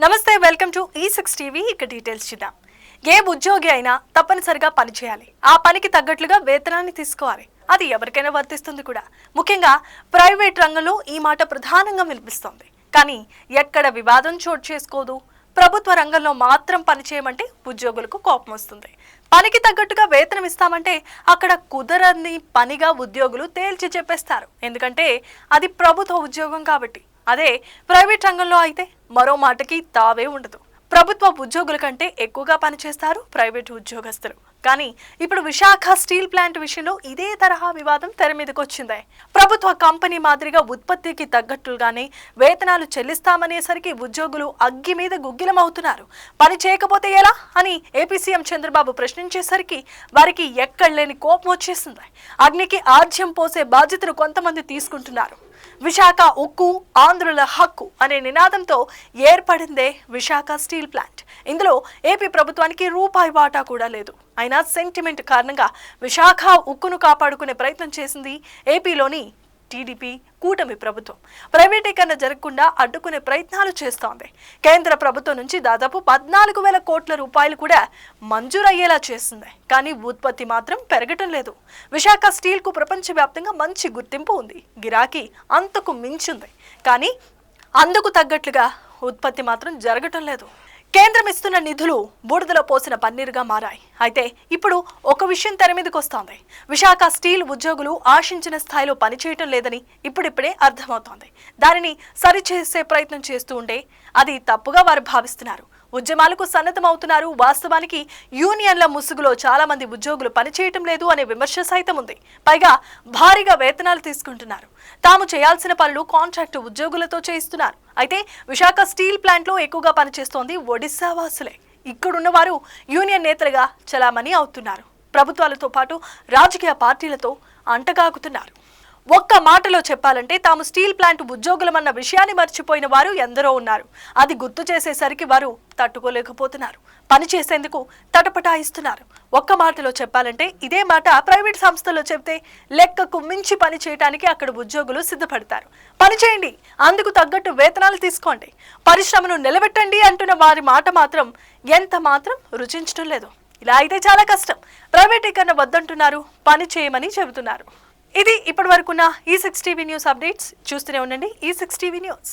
నమస్తే welcome to ఈ six TV ఇక డీటెయిల్స్ చూద్దాం. ఏ ఉద్యోగి అయినా తప్పనిసరిగా పనిచేయాలి ఆ పనికి తగ్గట్లుగా వేతనాన్ని తీసుకోవాలి. అది ఎవరికైనా వర్తిస్తుంది కూడా. ముఖ్యంగా ప్రైవేట్ రంగంలో ఈ మాట ప్రధానంగా వినిపిస్తోంది. కానీ ఎక్కడ వివాదం చోటు చేసుకోదు. ప్రభుత్వ రంగంలో మాత్రం పని చేయమంటే ఉద్యోగులకు కోపం వస్తుంది. పనికి తగ్గట్టుగా వేతనం ఇస్తామంటే అక్కడ కుదరని పనిగా ఉద్యోగులు తేల్చి చెప్పేస్తారు. ఎందుకంటే అది ప్రభుత్వ ఉద్యోగం కాబట్టి. అదే ప్రైవేట్ రంగంలో అయితే మరో మాటకి తావే ఉండదు. ప్రభుత్వ ఉద్యోగుల కంటే ఎక్కువగా పనిచేస్తారు ప్రైవేటు ఉద్యోగస్తులు. కానీ ఇప్పుడు విశాఖ స్టీల్ ప్లాంట్ విషయంలో ఇదే తరహా వివాదం తెర మీదకి వచ్చిందే ప్రభుత్వ కంపెనీ మాదిరిగా ఉత్పత్తికి తగ్గట్టుగానే వేతనాలు చెల్లిస్తామనేసరికి ఉద్యోగులు అగ్గి మీద గుగ్గిలమవుతున్నారు. పని చేయకపోతే ఎలా? అని ఏపీ సీఎం చంద్రబాబు ప్రశ్నించేసరికి వారికి ఎక్కడలేని కోపం వచ్చేసింది. అగ్నికి ఆజ్యం పోసే బాధ్యతను కొంతమంది తీసుకుంటున్నారు. విశాఖ ఉక్కు ఆంధ్రుల హక్కు అనే నినాదంతో ఏర్పడిందే విశాఖ స్టీల్ ప్లాంట్. ఇందులో ఏపీ ప్రభుత్వానికి రూపాయి వాటా కూడా లేదు. అయినా సెంటిమెంట్ కారణంగా విశాఖ ఉక్కును కాపాడుకునే ప్రయత్నం చేసింది ఏపీలోని టీడీపీ కూటమి ప్రభుత్వం. ప్రైవేటీకరణ జరగకుండా అడ్డుకునే ప్రయత్నాలు చేస్తోంది. కేంద్ర ప్రభుత్వం నుంచి దాదాపు పద్నాలుగు వేల కోట్ల రూపాయలు కూడా మంజూరయ్యేలా చేస్తుంది కానీ ఉత్పత్తి మాత్రం పెరగటం లేదు. విశాఖ స్టీల్కు ప్రపంచవ్యాప్తంగా మంచి గుర్తింపు ఉంది. గిరాకీ అంతకు మించుంది. కానీ అందుకు తగ్గట్లుగా ఉత్పత్తి మాత్రం జరగటం లేదు. కేంద్రం ఇస్తున్న నిధులు బూడిదలో పోసిన పన్నీరుగా మారాయి. అయితే ఇప్పుడు ఒక విషయం తెర మీదకి వస్తోంది విశాఖ స్టీల్ ఉద్యోగులు ఆశించిన స్థాయిలో పనిచేయటం లేదని ఇప్పుడిప్పుడే అర్థమవుతోంది. దానిని సరిచేసే ప్రయత్నం చేస్తూ ఉంటే అది తప్పుగా వారు భావిస్తున్నారు. ఉద్యమాలకు సన్నద్ధమవుతున్నారు. వాస్తవానికి యూనియన్ల ముసుగులో చాలా మంది ఉద్యోగులు పనిచేయటం లేదు అనే విమర్శ సైతం ఉంది. పైగా భారీగా వేతనాలు తీసుకుంటున్నారు. తాము చేయాల్సిన పనులు కాంట్రాక్టు ఉద్యోగులతో చేయిస్తున్నారు. అయితే విశాఖ స్టీల్ ప్లాంట్లో ఎక్కువగా పనిచేస్తోంది ఒడిశా వాసులే. ఇక్కడున్న వారు యూనియన్ నేతలుగా చలామణి అవుతున్నారు. ప్రభుత్వాలతో పాటు రాజకీయ పార్టీలతో అంటగాగుతున్నారు ఒక్క మాటలో చెప్పాలంటే తాము స్టీల్ ప్లాంట్ ఉద్యోగులమన్న విషయాన్ని మర్చిపోయిన వారు ఎందరో ఉన్నారు. అది గుర్తు చేసేసరికి వారు తట్టుకోలేకపోతున్నారు. పని చేసేందుకు తటపటాయిస్తున్నారు. ఒక్క మాటలో చెప్పాలంటే ఇదే మాట ప్రైవేట్ సంస్థల్లో చెప్తే లెక్కకు మించి పని చేయడానికి అక్కడ ఉద్యోగులు సిద్ధపడతారు. పని చేయండి అందుకు తగ్గట్టు వేతనాలు తీసుకోండి. పరిశ్రమను నిలబెట్టండి అంటున్న వారి మాట మాత్రం ఎంత మాత్రం రుచించడం లేదు. ఇలా అయితే చాలా కష్టం. ప్రైవేటీకరణ వద్దంటున్నారు పని చేయమని చెబుతున్నారు. ఇది ఇప్పటి వరకున్న ఈ సిక్స్ టీవీ న్యూస్ అప్డేట్స్ చూస్తూనే ఉండండి ఈ సిక్స్ టీవీ న్యూస్